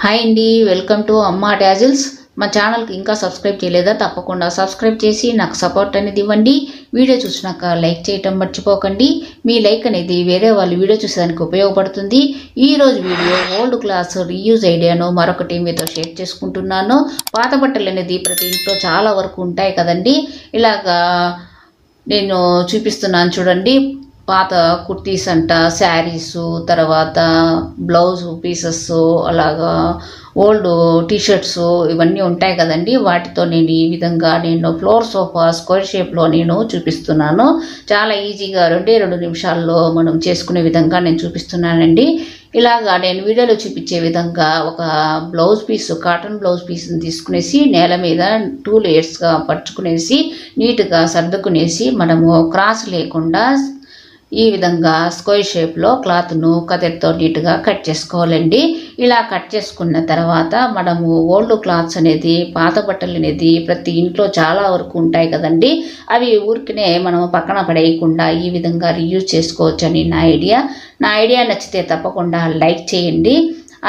Hi అండి welcome to అమ్మా dazzles మా ఛానల్కి ఇంకా సబ్స్క్రైబ్ చేయలేదా? తప్పకుండా సబ్స్క్రైబ్ చేసి నాకు సపోర్ట్ అనేది ఇవ్వండి. వీడియో చూసినాక లైక్ చేయటం మర్చిపోకండి. మీ లైక్ అనేది వేరే వాళ్ళు వీడియో చూసేదానికి ఉపయోగపడుతుంది. ఈరోజు వీడియో ఓల్డ్ క్లాస్ రీయూజ్ ఐడియాను మరొకటి మీతో షేర్ చేసుకుంటున్నాను. పాత బట్టలు అనేది ప్రతి ఇంట్లో చాలా వరకు ఉంటాయి కదండి. ఇలాగా నేను చూపిస్తున్నాను చూడండి. పాత కుర్తీస్ అంట శారీసు తర్వాత బ్లౌజ్ పీసెస్ అలాగా ఓల్డ్ టీషర్ట్స్ ఇవన్నీ ఉంటాయి కదండి. వాటితో నేను ఈ విధంగా నేను ఫ్లోర్ సోఫా స్క్వేర్ షేప్లో నేను చూపిస్తున్నాను. చాలా ఈజీగా రెండే రెండు నిమిషాల్లో మనం చేసుకునే విధంగా నేను చూపిస్తున్నానండి. ఇలాగా నేను వీడియోలో చూపించే విధంగా ఒక బ్లౌజ్ పీస్ కాటన్ బ్లౌజ్ పీస్ని తీసుకునేసి నేల మీద టూ లేయర్స్గా పరుచుకునేసి నీట్గా సర్దుకునేసి మనము క్రాస్ లేకుండా ఈ విధంగా స్క్వేర్ షేప్లో క్లాత్ను కతెర్తో నీట్గా కట్ చేసుకోవాలండి. ఇలా కట్ చేసుకున్న తర్వాత మనము ఓల్డ్ క్లాత్స్ అనేది పాత బట్టలు అనేది ప్రతి ఇంట్లో చాలా వరకు ఉంటాయి కదండి. అవి ఊరికనే మనం పక్కన పడేయకుండా ఈ విధంగా రీయూజ్ చేసుకోవచ్చని నా ఐడియా. నా ఐడియా నచ్చితే తప్పకుండా లైక్ చేయండి.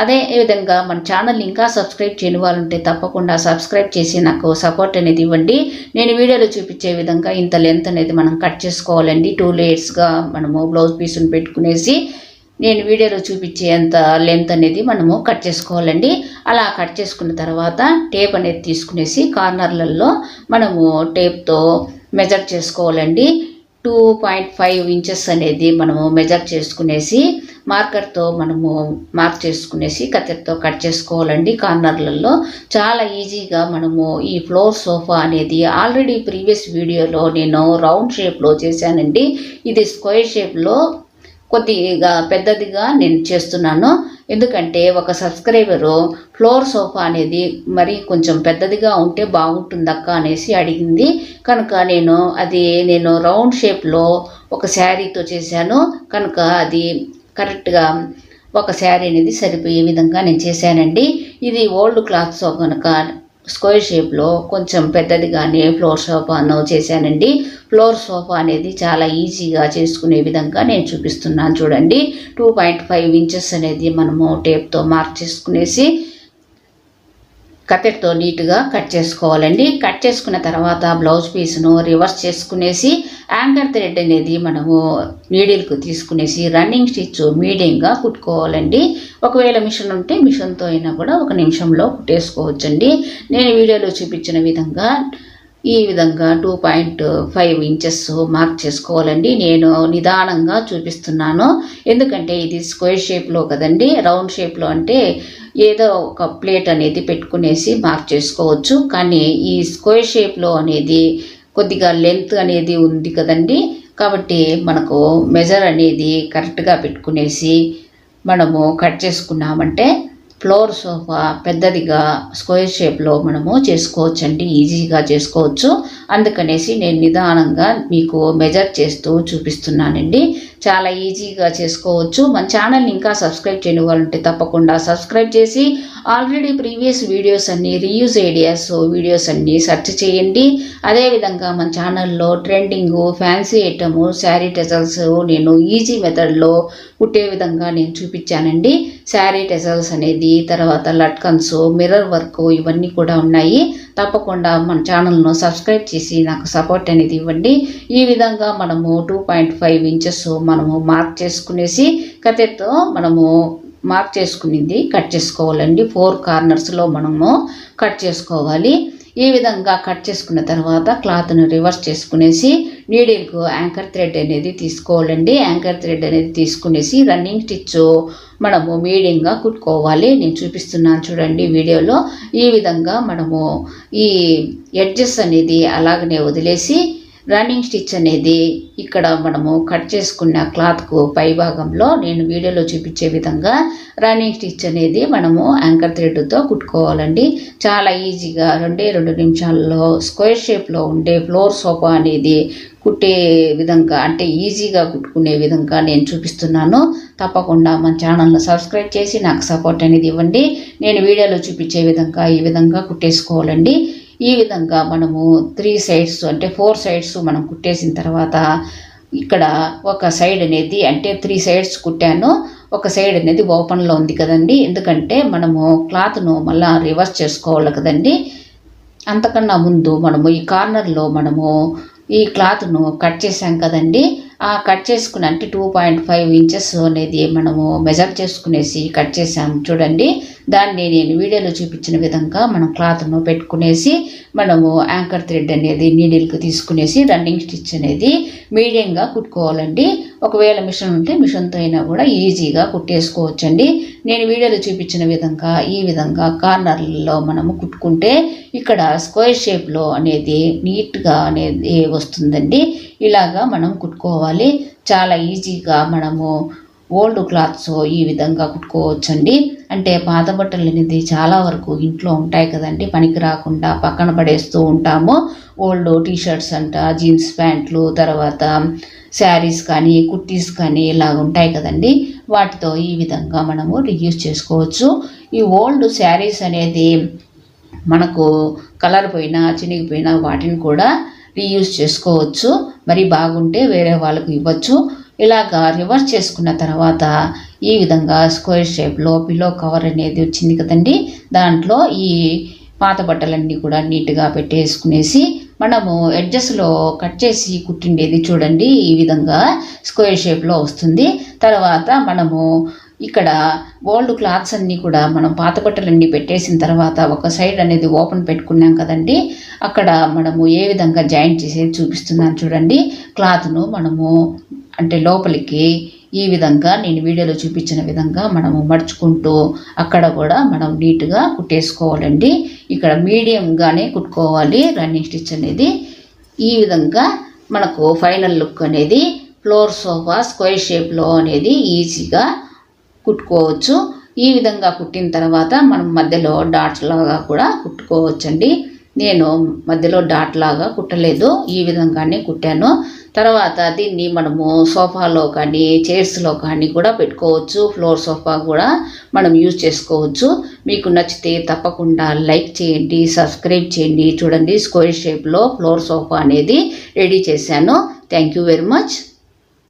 అదే విధంగా మన ఛానల్ని ఇంకా సబ్స్క్రైబ్ చేయని వాళ్ళు ఉంటే తప్పకుండా సబ్స్క్రైబ్ చేసి నాకు సపోర్ట్ అనేది ఇవ్వండి. నేను వీడియోలో చూపించే విధంగా ఇంత లెంత్ అనేది మనం కట్ చేసుకోవాలండి. టూ లేయర్స్గా మనము బ్లౌజ్ పీస్ని పెట్టుకునేసి నేను వీడియోలో చూపించేంత లెంత్ అనేది మనము కట్ చేసుకోవాలండి. అలా కట్ చేసుకున్న తర్వాత టేప్ అనేది తీసుకునేసి కార్నర్లలో మనము టేప్తో మెజర్ చేసుకోవాలండి. టూ పాయింట్ ఫైవ్ ఇంచెస్ అనేది మనము మెజర్ చేసుకునేసి మార్కర్తో మనము మార్క్ చేసుకునేసి కత్తెరతో కట్ చేసుకోవాలండి కార్నర్లలో. చాలా ఈజీగా మనము ఈ ఫ్లోర్ సోఫా అనేది ఆల్రెడీ ప్రీవియస్ వీడియోలో నేను రౌండ్ షేప్లో చేశానండి. ఇది స్క్వేర్ షేప్లో కొద్దిగా పెద్దదిగా నేను చేస్తున్నాను. ఎందుకంటే ఒక సబ్స్క్రైబరు ఫ్లోర్ సోఫా అనేది మరి కొంచెం పెద్దదిగా ఉంటే బాగుంటుందక్క అనేసి అడిగింది. కనుక నేను అది నేను రౌండ్ షేప్లో ఒక శారీతో చేశాను. కనుక అది కరెక్ట్గా ఒక శారీ అనేది సరిపోయే విధంగా నేను చేశానండి. ఇది ఓల్డ్ క్లాత్స్ కనుక స్క్వేర్ షేప్లో కొంచెం పెద్దది కానీ ఫ్లోర్ సోఫాను చేశానండి. ఫ్లోర్ సోఫా అనేది చాలా ఈజీగా చేసుకునే విధంగా నేను చూపిస్తున్నాను చూడండి. టూ పాయింట్ ఫైవ్ ఇంచెస్ అనేది మనము టేప్తో మార్క్ చేసుకునేసి కత్తెరతో నీట్గా కట్ చేసుకోవాలండి. కట్ చేసుకున్న తర్వాత బ్లౌజ్ పీస్ను రివర్స్ చేసుకునేసి యాంకర్ థ్రెడ్ అనేది మనము నీడిల్కు తీసుకునేసి రన్నింగ్ స్టిచ్ మీడియంగా కుట్టుకోవాలండి. ఒకవేళ మిషన్ ఉంటే మిషన్తో అయినా కూడా ఒక నిమిషంలో కుట్టేసుకోవచ్చండి. నేను వీడియోలో చూపించిన విధంగా ఈ విధంగా two point five inches mark చేసుకోవాలండి. నేను నిదానంగా చూపిస్తున్నాను. ఎందుకంటే ఇది స్క్వేర్ షేప్లో కదండి. రౌండ్ షేప్లో అంటే ఏదో ఒక ప్లేట్ అనేది పెట్టుకునేసి మార్క్ చేసుకోవచ్చు. కానీ ఈ స్క్వేర్ షేప్లో అనేది కొద్దిగా లెంత్ అనేది ఉంది కదండి. కాబట్టి మనకు మెజర్ అనేది కరెక్ట్గా పెట్టుకునేసి మనము కట్ చేసుకున్నామంటే ఫ్లోర్ సోఫా పెద్దదిగా స్క్వేర్ షేప్లో మనము చేసుకోవచ్చండి. ఈజీగా చేసుకోవచ్చు. అందుకనేసి నేను నిదానంగా మీకు మెజర్ చేస్తూ చూపిస్తున్నానండి. చాలా ఈజీగా చేసుకోవచ్చు. మన ఛానల్ని ఇంకా సబ్స్క్రైబ్ చేయని వాళ్ళంటే తప్పకుండా సబ్స్క్రైబ్ చేసి ఆల్రెడీ ప్రీవియస్ వీడియోస్ అన్ని రీయూజ్ ఐడియాస్ వీడియోస్ అన్ని సెర్చ్ చేయండి. అదేవిధంగా మన ఛానల్లో trending fancy item saree tassels నేను ఈజీ మెథడ్లో కుట్టే విధంగా నేను చూపించానండి. శారీ టెజల్స్ అనేది తర్వాత లట్కన్స్ మిర్రర్ వర్క్ ఇవన్నీ కూడా ఉన్నాయి. తప్పకుండా మన ఛానల్ను సబ్స్క్రైబ్ చేసి నాకు సపోర్ట్ అనేది ఇవ్వండి. ఈ విధంగా మనము టూ పాయింట్ ఫైవ్ ఇంచెస్ మనము మార్క్ చేసుకునేసి కథతో మనము మార్క్ చేసుకునింది కట్ చేసుకోవాలండి. ఫోర్ కార్నర్స్లో మనము కట్ చేసుకోవాలి. ఈ విధంగా కట్ చేసుకున్న తర్వాత క్లాత్ను రివర్స్ చేసుకునేసి నీడిల్కు యాంకర్ థ్రెడ్ అనేది తీసుకోవాలండి. యాంకర్ థ్రెడ్ అనేది తీసుకునేసి రన్నింగ్ స్టిచ్ మనము మీడియంగా కుట్టుకోవాలి. నేను చూపిస్తున్నాను చూడండి వీడియోలో. ఈ విధంగా మనము ఈ ఎడ్జెస్ అనేది అలాగనే వదిలేసి రన్నింగ్ స్టిచ్ అనేది ఇక్కడ మనము కట్ చేసుకున్న క్లాత్కు పై భాగంలో నేను వీడియోలో చూపించే విధంగా రన్నింగ్ స్టిచ్ అనేది మనము యాంకర్ థ్రెడ్తో కుట్టుకోవాలండి. చాలా ఈజీగా రెండే రెండు నిమిషాల్లో స్క్వేర్ షేప్లో ఉండే ఫ్లోర్ సోఫా అనేది కుట్టే విధంగా అంటే ఈజీగా కుట్టుకునే విధంగా నేను చూపిస్తున్నాను. తప్పకుండా మన ఛానల్ను సబ్స్క్రైబ్ చేసి నాకు సపోర్ట్ అనేది ఇవ్వండి. నేను వీడియోలో చూపించే విధంగా ఈ విధంగా కుట్టేసుకోవాలండి. ఈ విధంగా మనము త్రీ సైడ్స్ అంటే ఫోర్ సైడ్స్ మనం కుట్టేసిన తర్వాత ఇక్కడ ఒక సైడ్ అనేది అంటే త్రీ సైడ్స్ కుట్టాను. ఒక సైడ్ అనేది ఓపెన్లో ఉంది కదండి. ఎందుకంటే మనము క్లాత్ను మళ్ళా రివర్స్ చేసుకోవాలి కదండి. అంతకన్నా ముందు మనము ఈ కార్నర్లో మనము ఈ క్లాత్ను కట్ చేసాం కదండి. కట్ చేసుకుని అంటే టూ పాయింట్ ఫైవ్ ఇంచెస్ అనేది మనము మెజర్ చేసుకునేసి కట్ చేసాము చూడండి దాన్ని నేను వీడియోలో చూపించిన విధంగా మనం క్లాత్ను పెట్టుకునేసి మనము యాంకర్ థ్రెడ్ అనేది నీడిల్కి తీసుకునేసి రన్నింగ్ స్టిచ్ అనేది మీడియంగా కుట్టుకోవాలండి. ఒకవేళ మిషన్ ఉంటే మిషన్తో అయినా కూడా ఈజీగా కుట్టేసుకోవచ్చండి. నేను వీడియోలో చూపించిన విధంగా ఈ విధంగా కార్నర్లలో మనము కుట్టుకుంటే ఇక్కడ స్క్వేర్ షేప్లో అనేది నీట్గా అనేది వస్తుందండి. ఇలాగా మనం కుట్టుకోవాలి. చాలా ఈజీగా మనము ఓల్డ్ క్లాత్స్ ఈ విధంగా కుట్టుకోవచ్చండి. అంటే పాత బట్టలు అనేది చాలా వరకు ఇంట్లో ఉంటాయి కదండి. పనికి రాకుండా పక్కన పడేస్తూ ఉంటాము. ఓల్డ్ టీషర్ట్స్ అంట జీన్స్ ప్యాంట్లు తర్వాత శారీస్ కానీ కుర్తీస్ కానీ ఇలా ఉంటాయి కదండి. వాటితో ఈ విధంగా మనము రియూజ్ చేసుకోవచ్చు. ఈ ఓల్డ్ శారీస్ అనేది మనకు కలర్ పోయినా చినిగిపోయినా వాటిని కూడా రీయూజ్ చేసుకోవచ్చు. మరి బాగుంటే వేరే వాళ్ళకు ఇవ్వచ్చు. ఇలాగా రివర్స్ చేసుకున్న తర్వాత ఈ విధంగా స్క్వేర్ షేప్లో పిల్లో కవర్ అనేది వచ్చింది కదండి. దాంట్లో ఈ పాత బట్టలన్నీ కూడా నీట్గా పెట్టేసుకునేసి మనము ఎడ్జస్ట్లో కట్ చేసి కుట్టిండేది చూడండి. ఈ విధంగా స్క్వేర్ షేప్లో వస్తుంది. తర్వాత మనము ఇక్కడ ఓల్డ్ క్లాత్స్ అన్నీ కూడా మనం పాత బట్టలన్నీ పెట్టేసిన తర్వాత ఒక సైడ్ అనేది ఓపెన్ పెట్టుకున్నాం కదండి. అక్కడ మనము ఏ విధంగా జాయింట్ చేసేది చూపిస్తున్నాను చూడండి. క్లాత్ను మనము అంటే లోపలికి ఈ విధంగా నేను వీడియోలో చూపించిన విధంగా మనము మడుచుకుంటూ అక్కడ కూడా మనం నీట్గా కుట్టేసుకోవాలండి. ఇక్కడ మీడియంగానే కుట్టుకోవాలి. రన్నింగ్ స్టిచ్ అనేది ఈ విధంగా మనకు ఫైనల్ లుక్ అనేది ఫ్లోర్ సోఫా స్క్వేర్ షేప్లో అనేది ఈజీగా కుట్టుకోవచ్చు. ఈ విధంగా కుట్టిన తర్వాత మనం మధ్యలో డాట్స్ లాగా కూడా కుట్టుకోవచ్చండి. నేను మధ్యలో డాట్ లాగా కుట్టలేదు. ఈ విధంగానే కుట్టాను. తర్వాత దీన్ని మనము సోఫాలో కానీ చైర్స్లో కానీ కూడా పెట్టుకోవచ్చు. ఫ్లోర్ సోఫా కూడా మనం యూజ్ చేసుకోవచ్చు. మీకు నచ్చితే తప్పకుండా లైక్ చేయండి సబ్స్క్రైబ్ చేయండి. చూడండి స్క్వేర్ షేప్లో ఫ్లోర్ సోఫా అనేది రెడీ చేశాను. Thank you very much.